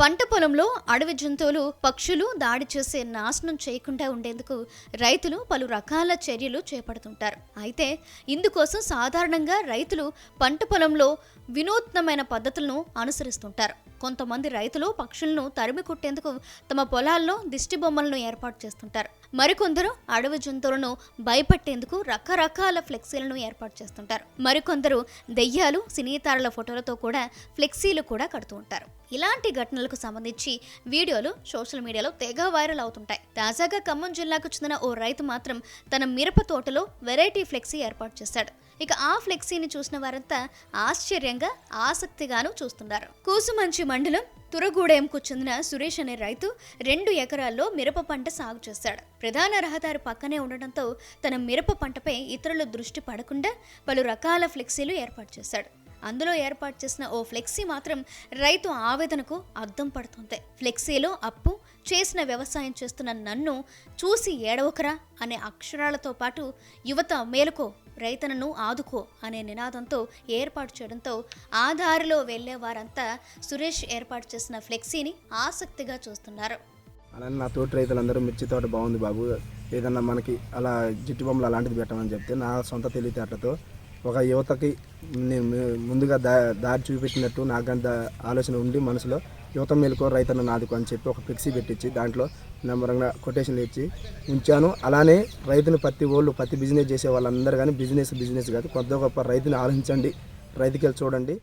పంట పొలంలో అడవి జంతువులు పక్షులు దాడి చేసే నాశనం చేయకుండా ఉండేందుకు రైతులు పలు రకాల చర్యలు చేపడుతుంటారు. అయితే ఇందుకోసం సాధారణంగా రైతులు పంట పొలంలో వినూత్నమైన పద్ధతులను అనుసరిస్తుంటారు. కొంతమంది రైతులు పక్షులను తరిమి కొట్టేందుకు తమ పొలాల్లో దిష్టి బొమ్మలను ఏర్పాటు చేస్తుంటారు. మరికొందరు అడవి జంతువులను భయపెట్టేందుకు రకరకాల ఫ్లెక్సీలను ఏర్పాటు చేస్తుంటారు. మరికొందరు దెయ్యాలు సినీతారుల ఫోటోలతో కూడా ఫ్లెక్సీలు కూడా కడుతూ ఉంటారు. ఇలాంటి ఘటనలు ఘటనలకు సంబంధించి వీడియోలు సోషల్ మీడియాలో తెగ వైరల్ అవుతుంటాయి. తాజాగా ఖమ్మం జిల్లాకు చెందిన ఓ రైతు మాత్రం తన మిరప తోటలో వెరైటీ ఫ్లెక్సీ ఏర్పాటు చేశాడు. ఇక ఆ ఫ్లెక్సీని చూసిన వారంతా ఆశ్చర్యంగా ఆసక్తిగాను చూస్తున్నారు. కూసుమంచి మండలం తురగూడెంకు చెందిన సురేష్ అనే రైతు రెండు ఎకరాల్లో మిరప పంట సాగు చేశాడు. ప్రధాన రహదారి పక్కనే ఉండడంతో తన మిరప పంటపై ఇతరుల దృష్టి పడకుండా పలు రకాల ఫ్లెక్సీలు ఏర్పాటు చేశాడు. అందులో ఏర్పాటు చేసిన ఓ ఫ్లెక్సీ మాత్రం రైతు ఆవేదనకు అద్దం పడుతుంది. ఫ్లెక్సీలో అప్పు చేసిన వ్యవసాయం చేస్తున్న నన్ను చూసి ఏడవకరా అనే అక్షరాలతో పాటు యువత మేలుకో రైతనను ఆదుకో అనే నినాదంతో ఏర్పాటు చేయడంతో ఆ దారిలో వెళ్ళే వారంతా సురేష్ ఏర్పాటు చేసిన ఫ్లెక్సీని ఆసక్తిగా చూస్తున్నారు. అలానే నా తోటి రైతులందరూ మిర్చి తోట బాగుంది బాబు. ఏదన్నా మనకి అలా జిట్టు బొమ్మలు అలాంటిది పెట్టమని చెప్తే నా సొంత తెలివితేటతో ఒక యువతకి నేను ముందుగా దా దారి చూపెట్టినట్టు నాకు అంత ఆలోచన ఉండి మనసులో యువత మేలుకో రైతన్న నాదుకో అని చెప్పి ఒక ఫ్లెక్సీ పెట్టించి దాంట్లో నెంబరంగా కొటేషన్లు ఇచ్చి ఉంచాను. అలానే రైతుని ప్రతి వాళ్ళు ప్రతి బిజినెస్ చేసే వాళ్ళందరూ కానీ బిజినెస్ బిజినెస్ కాదు కొద్ది గొప్ప రైతుని ఆలోచించండి రైతుకి వెళ్ళి చూడండి.